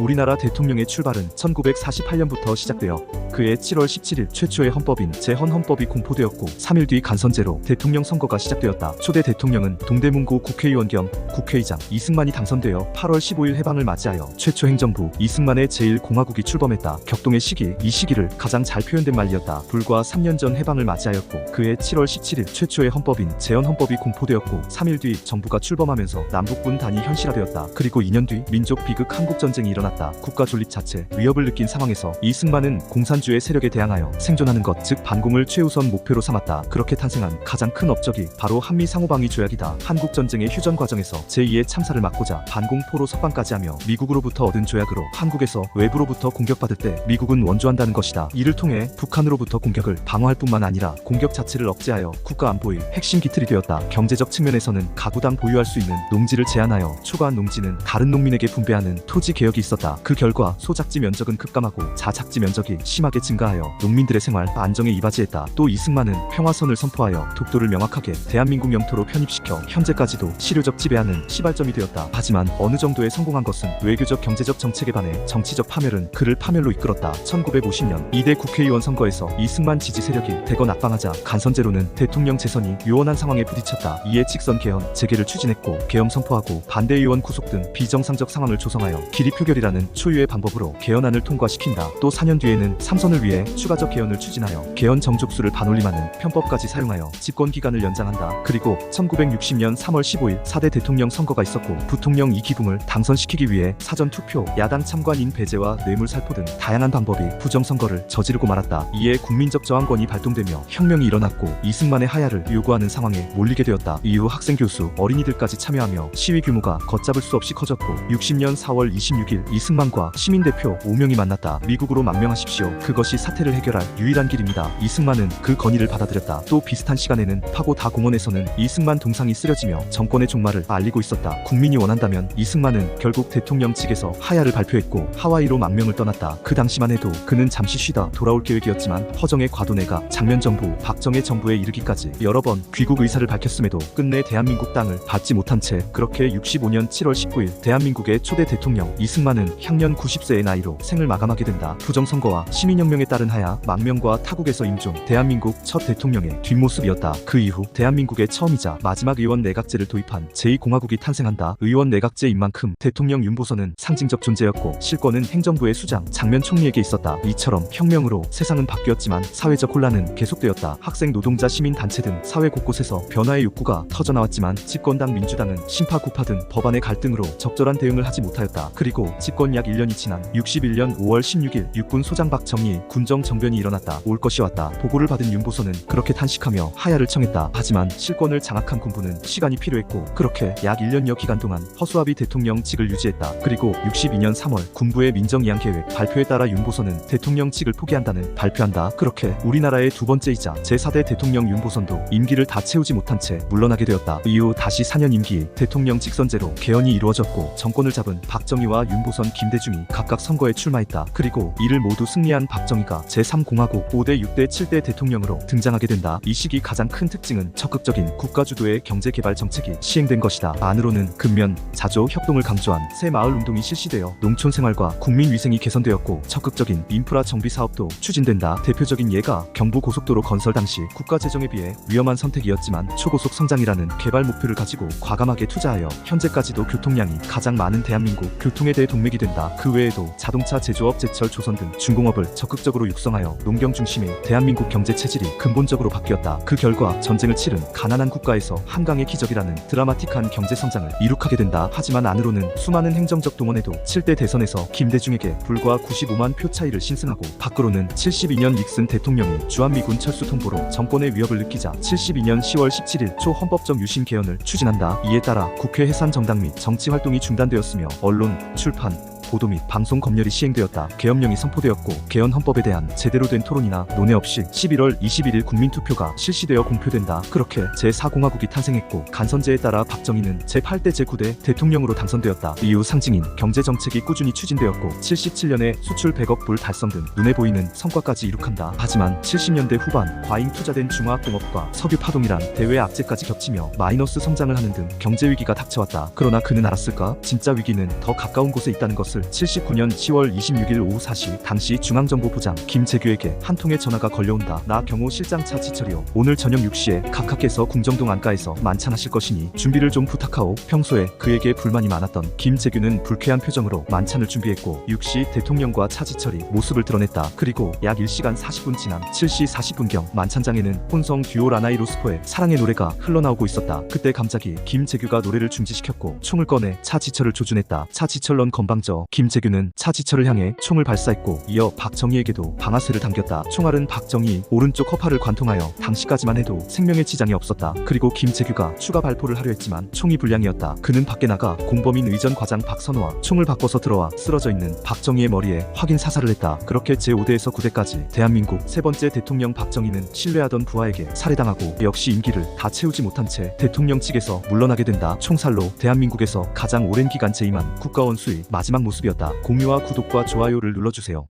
우리나라 대통령의 출발은 1948년부터 시작되어 그해 7월 17일 최초의 헌법인 제헌헌법이 공포되었고 3일 뒤 간선제로 대통령 선거가 시작되었다. 초대 대통령은 동대문구 국회의원 겸 국회의장 이승만이 당선되어 8월 15일 해방을 맞이하여 최초 행정부 이승만의 제1공화국이 출범했다. 격동의 시기, 이 시기를 가장 잘 표현된 말이었다. 불과 3년 전 해방을 맞이하였고 그해 7월 17일 최초의 헌법인 제헌헌법이 공포되었고 3일 뒤 정부가 출범하면서 남북군 단위 현실화되었다. 그리고 2년 뒤 민족 비극 한국전쟁이 일어났다. 국가 존립 자체 위협을 느낀 상황에서 이승만은 공산주의 세력에 대항하여 생존하는 것, 즉 반공을 최우선 목표로 삼았다. 그렇게 탄생한 가장 큰 업적이 바로 한미 상호방위 조약이다. 한국 전쟁의 휴전 과정에서 제2의 참사를 막고자 반공포로 석방까지 하며 미국으로부터 얻은 조약으로 한국에서 외부로부터 공격받을 때 미국은 원조한다는 것이다. 이를 통해 북한으로부터 공격을 방어할 뿐만 아니라 공격 자체를 억제하여 국가 안보의 핵심 기틀이 되었다. 경제적 측면에서는 가구당 보유할 수 있는 농지를 제한하여 초과한 농지는 다른 농민에게 분배하는 토지 개혁이 있었다. 그 결과 소작지 면적은 급감하고 자작지 면적이 심하게 증가하여 농민들의 생활 안정에 이바지했다. 또 이승만은 평화선을 선포하여 독도를 명확하게 대한민국 영토로 편입시켜 현재까지도 실효적 지배하는 시발점이 되었다. 하지만 어느 정도의 성공한 것은 외교적 경제적 정책에 반해 정치적 파멸은 그를 파멸로 이끌었다. 1950년 2대 국회의원 선거에서 이승만 지지 세력이 대거 낙방하자 간선제로는 대통령 재선이 요원한 상황에 부딪혔다. 이에 직선 개헌 재개를 추진했고 계엄 선포하고 반대 의원 구속 등 비정상적 상황을 조성하여 기리 표결이라 는 초유의 방법으로 개헌안을 통과시킨다. 또 4년 뒤에는 삼선을 위해 추가적 개헌을 추진하여 개헌 정족수를 반올림하는 편법까지 사용하여 집권 기간을 연장한다. 그리고 1960년 3월 15일 4대 대통령 선거가 있었고 부통령 이 기붕을 당선시키기 위해 사전 투표, 야당 참관인 배제와 뇌물 살포 등 다양한 방법이 부정선거를 저지르고 말았다. 이에 국민적 저항권이 발동되며 혁명이 일어났고 이승만의 하야를 요구하는 상황에 몰리게 되었다. 이후 학생 교수, 어린이들까지 참여하며 시위 규모가 걷잡을 수 없이 커졌고 60년 4월 26일 이승만과 시민대표 5명이 만났다. 미국으로 망명하십시오. 그것이 사태를 해결할 유일한 길입니다. 이승만은 그 건의를 받아들였다. 또 비슷한 시간에는 파고 다 공원에서는 이승만 동상이 쓰러지며 정권의 종말을 알리고 있었다. 국민이 원한다면 이승만은 결국 대통령 측에서 하야를 발표했고 하와이로 망명을 떠났다. 그 당시만 해도 그는 잠시 쉬다 돌아올 계획이었지만 허정의 과도내가 장면 정부 박정희 정부에 이르기까지 여러 번 귀국 의사를 밝혔음에도 끝내 대한민국 땅을 받지 못한 채 그렇게 65년 7월 19일 대한민국의 초대 대통령 이승만은 향년 90세의 나이로 생을 마감하게 된다. 부정선거와 시민혁명에 따른 하야 망명과 타국에서 임종 대한민국 첫 대통령의 뒷모습이었다. 그 이후 대한민국의 처음이자 마지막 의원 내각제를 도입한 제2공화국이 탄생한다. 의원 내각제인 만큼 대통령 윤보선은 상징적 존재였고 실권은 행정부의 수장 장면 총리에게 있었다. 이처럼 혁명으로 세상은 바뀌었지만 사회적 혼란은 계속되었다. 학생 노동자 시민 단체 등 사회 곳곳에서 변화의 욕구가 터져나왔지만 집권당 민주당은 심파 구파 등 법안의 갈등으로 적절한 대응을 하지 못하였다. 그리고 집권 약 1년이 지난 61년 5월 16일 육군 소장 박정희 군정 정변이 일어났다. 올 것이 왔다. 보고를 받은 윤보선은 그렇게 탄식하며 하야를 청했다. 하지만 실권을 장악한 군부는 시간이 필요했고 그렇게 약 1년여 기간 동안 허수아비 대통령직을 유지했다. 그리고 62년 3월 군부의 민정이양 계획 발표에 따라 윤보선은 대통령직을 포기한다는 발표한다. 그렇게 우리나라의 두 번째이자 제4대 대통령 윤보선도 임기를 다 채우지 못한 채 물러나게 되었다. 이후 다시 4년 임기 대통령 직선제로 개헌이 이루어졌고 정권을 잡은 박정희와 윤보선 김대중이 각각 선거에 출마했다. 그리고 이를 모두 승리한 박정희가 제3공화국 5대 6대 7대 대통령으로 등장하게 된다. 이 시기 가장 큰 특징은 적극적인 국가주도의 경제개발 정책이 시행된 것이다. 안으로는 근면, 자조, 협동을 강조한 새 마을 운동이 실시되어 농촌 생활과 국민 위생이 개선되었고 적극적인 인프라 정비 사업도 추진된다. 대표적인 예가 경부 고속도로 건설 당시 국가 재정에 비해 위험한 선택이었지만 초고속 성장이라는 개발 목표를 가지고 과감하게 투자하여 현재까지도 교통량이 가장 많은 대한민국 교통에 대해 동 맥이 된다. 그 외에도 자동차 제조업, 제철, 조선 등 중공업을 적극적으로 육성하여 농경 중심의 대한민국 경제 체질이 근본적으로 바뀌었다. 그 결과 전쟁을 치른 가난한 국가에서 한강의 기적이라는 드라마틱한 경제 성장을 이룩하게 된다. 하지만 안으로는 수많은 행정적 동원에도 7대 대선에서 김대중에게 불과 95만 표 차이를 신승하고 밖으로는 72년 닉슨 대통령이 주한미군 철수 통보로 정권의 위협을 느끼자 72년 10월 17일 초 헌법적 유신 개헌을 추진한다. 이에 따라 국회 해산 정당 및 정치 활동이 중단되었으며 언론, 출판, 보도 및 방송 검열이 시행되었다. 계엄령이 선포되었고 개헌 헌법에 대한 제대로 된 토론이나 논의 없이 11월 21일 국민투표가 실시되어 공표된다. 그렇게 제4공화국이 탄생했고 간선제에 따라 박정희는 제8대 제9대 대통령으로 당선되었다. 이후 상징인 경제정책이 꾸준히 추진되었고 77년에 수출 100억 불 달성 등 눈에 보이는 성과까지 이룩한다. 하지만 70년대 후반 과잉 투자된 중화학공업과 석유 파동이란 대외 악재까지 겹치며 마이너스 성장을 하는 등 경제 위기가 닥쳐왔다. 그러나 그는 알았을까? 진짜 위기는 더 가까운 곳에 있다는 것을 것을 79년 10월 26일 오후 4시 당시 중앙정보부장 김재규에게 한 통의 전화가 걸려온다. 나 경호 실장 차지철이요. 오늘 저녁 6시에 각하께서 궁정동 안가에서 만찬하실 것이니 준비를 좀 부탁하오. 평소에 그에게 불만이 많았던 김재규는 불쾌한 표정으로 만찬을 준비했고 6시 대통령과 차지철이 모습을 드러냈다. 그리고 약 1시간 40분 지난 7시 40분경 만찬장에는 혼성 듀오 라나이 로스포의 사랑의 노래가 흘러나오고 있었다. 그때 갑자기 김재규가 노래를 중지시켰고 총을 꺼내 차지철을 조준했다. 차지철 넌 건방져. 김재규는 차지철을 향해 총을 발사했고 이어 박정희에게도 방아쇠를 당겼다. 총알은 박정희 오른쪽 허파를 관통하여 당시까지만 해도 생명의 지장이 없었다. 그리고 김재규가 추가 발포를 하려 했지만 총이 불량이었다. 그는 밖에 나가 공범인 의전 과장 박선호와 총을 바꿔서 들어와 쓰러져 있는 박정희의 머리에 확인 사살을 했다. 그렇게 제5대에서 9대까지 대한민국 세 번째 대통령 박정희는 신뢰하던 부하에게 살해당하고 역시 임기를 다 채우지 못한 채 대통령 측에서 물러나게 된다. 총살로 대한민국에서 가장 오랜 기간 재임한 국가원 수의 마지막 모습이었다. 공유와 구독과 좋아요를 눌러주세요.